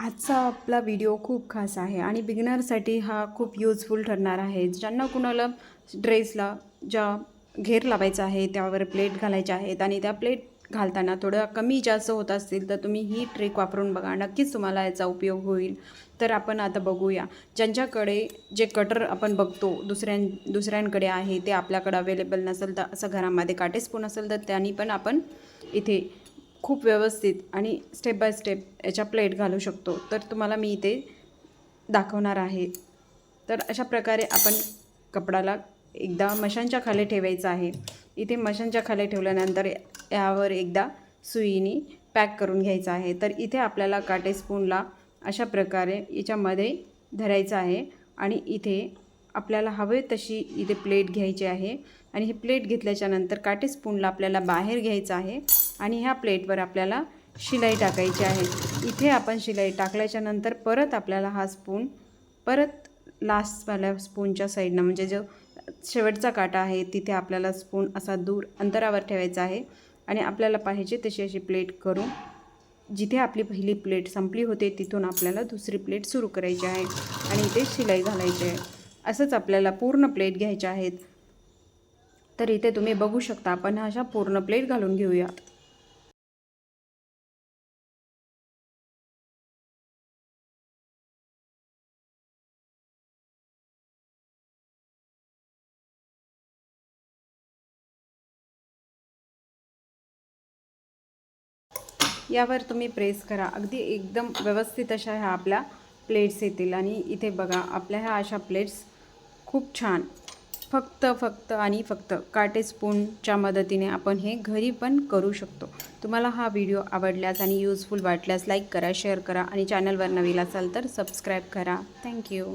आजचा आपला व्हिडिओ खूप खास आहे आणि बिगिनरसाठी हा खूप यूजफुल ठरणार आहे. ज्यांना कुणाला ड्रेसला ज्या घेर लावायचा आहे त्यावर प्लेट घालायच्या आहेत आणि त्या प्लेट घालताना थोडं कमी जास्त होत असतील तर तुम्ही ही ट्रिक वापरून बघा. नक्कीच तुम्हाला याचा उपयोग होईल. तर आपण आता बघूया. ज्यांच्याकडे जे कटर आपण बघतो दुसऱ्यां दुसऱ्यांकडे आहे ते आपल्याकडे अवेलेबल नसेल तर असं घरामध्ये काटेस्पून असेल तर त्यांनी पण आपण इथे खूप व्यवस्थित आणि स्टेप बाय स्टेप याच्या प्लेट घालू शकतो. तर तुम्हाला मी इथे दाखवणार आहे. तर अशा प्रकारे आपण कपडाला एकदा मशांच्या खाली ठेवायचं आहे. इथे मशांच्या खाली ठेवल्यानंतर यावर एकदा सुईने पॅक करून घ्यायचं आहे. तर इथे आपल्याला काटे स्पूनला अशा प्रकारे याच्यामध्ये धरायचं आहे आणि इथे आपल्याला हवे तशी इथे प्लेट घ्यायची आहे. आणि ही प्लेट घेतल्याच्यानंतर काटे स्पूनला आपल्याला बाहेर घ्यायचं आहे. आणि ह्या प्लेटवर आपल्याला शिलाई टाकायची आहे. इथे आपण शिलाई टाकल्याच्यानंतर परत आपल्याला हा स्पून परत लास्टवाल्या स्पूनच्या साईडनं म्हणजे जो शेवटचा काटा आहे तिथे आपल्याला स्पून असा दूर अंतरावर ठेवायचा आहे. आणि आपल्याला पाहिजे तशी अशी प्लेट करून जिथे आपली पहिली प्लेट संपली होते तिथून आपल्याला दुसरी प्लेट सुरू करायची आहे आणि इथे शिलाई घालायची आहे. असंच आपल्याला पूर्ण प्लेट घ्यायच्या आहेत. तर इथे तुम्ही बघू शकता आपण अशा पूर्ण प्लेट घालून घेऊयात. यावर तुम्ही प्रेस करा. अगदी एकदम व्यवस्थित अशा ह्या आपल्या प्लेट्स येतील. आणि इथे बघा आपल्या ह्या अशा प्लेट्स खूप छान. फक्त फक्त आणि फक्त काटे स्पूनच्या मदतीने आपण हे घरी पण करू शकतो. तुम्हाला हा व्हिडिओ आवडल्यास आणि यूजफुल वाटल्यास लाईक करा शेअर करा आणि चॅनलवर नवीन असाल तर सबस्क्राईब करा. थँक्यू